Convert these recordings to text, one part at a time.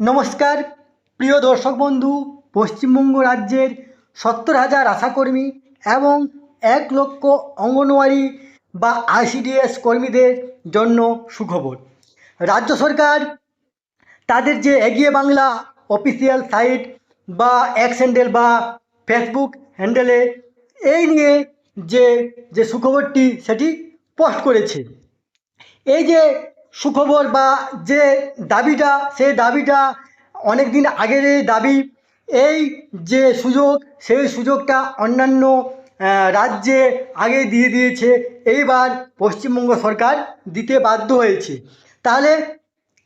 নমস্কার, প্রিয় দর্শক বন্ধু, পশ্চিমবঙ্গ রাজ্যের সত্তর হাজার আশাকর্মী এবং এক লক্ষ অঙ্গনওয়াড়ি বা আইসিডিএস কর্মীদের জন্য সুখবর। রাজ্য সরকার তাদের যে এগিয়ে বাংলা অফিসিয়াল সাইট বা এক্স হ্যান্ডেল বা ফেসবুক হ্যান্ডেলে, এই নিয়ে যে যে সুখবরটি সেটি পোস্ট করেছে। এই যে সুখবর বা যে দাবিটা সেই দাবিটা অনেক দিন আগের এই দাবি, এই যে সুযোগ, সেই সুযোগটা অন্যান্য রাজ্যে আগে দিয়ে দিয়েছে, এইবার পশ্চিমবঙ্গ সরকার দিতে বাধ্য হয়েছে। তাহলে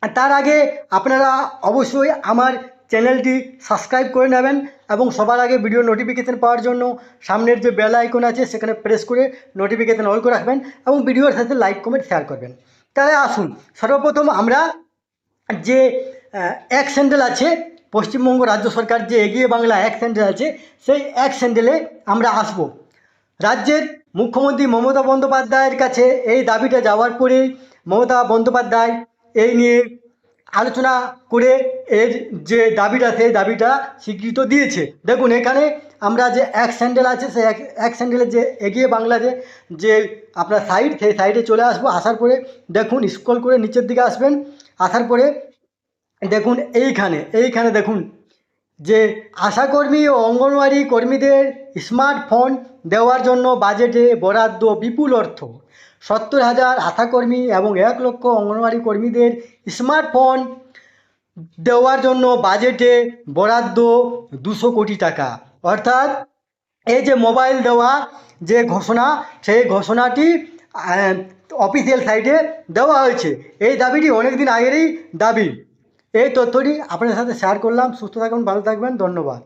তার আগে আপনারা অবশ্যই আমার চ্যানেলটি সাবস্ক্রাইব করে নেবেন এবং সবার আগে ভিডিও নোটিফিকেশান পাওয়ার জন্য সামনের যে বেল আইকন আছে, সেখানে প্রেস করে নোটিফিকেশান অল করে রাখবেন এবং ভিডিওর সাথে লাইক, কমেন্ট শেয়ার করবেন। তাহলে আসুন, সর্বপ্রথম আমরা যে এক স্যান্ডেল আছে, পশ্চিমবঙ্গ রাজ্য সরকার যে এগিয়ে বাংলা এক স্যান্ডেল আছে, সেই এক স্যান্ডেলে আমরা আসব। রাজ্যের মুখ্যমন্ত্রী মমতা বন্দ্যোপাধ্যায়ের কাছে এই দাবিটা যাওয়ার পরে মমতা বন্দ্যোপাধ্যায় এই নিয়ে আলোচনা করে এর যে দাবিটা, সেই দাবিটা স্বীকৃত দিয়েছে। দেখুন, এখানে আমরা যে এক স্যান্ডেল আছে, সেই এক এক স্যান্ডেলের যে এগিয়ে বাংলা যে আপনার সাইড সেই সাইডে চলে আসব। আসার পরে দেখুন স্ক্রল করে নিচের দিকে আসবেন। আসার পরে দেখুন এইখানে এইখানে দেখুন যে আশাকর্মী ও অঙ্গনওয়াড়ি কর্মীদের স্মার্টফোন দেওয়ার জন্য বাজেটে বরাদ্দ বিপুল অর্থ। সত্তর হাজার আশাকর্মী এবং এক লক্ষ অঙ্গনওয়াড়ি কর্মীদের স্মার্টফোন দেওয়ার জন্য বাজেটে বরাদ্দ দুশো কোটি টাকা। অর্থাৎ এই যে মোবাইল দেওয়া যে ঘোষণা, সেই ঘোষণাটি অফিসিয়াল সাইটে দেওয়া হয়েছে। এই দাবিটি অনেক দিন আগেরই দাবি। এই তথ্যটি আপনাদের সাথে শেয়ার করলাম। সুস্থ থাকুন, ভালো থাকবেন। ধন্যবাদ।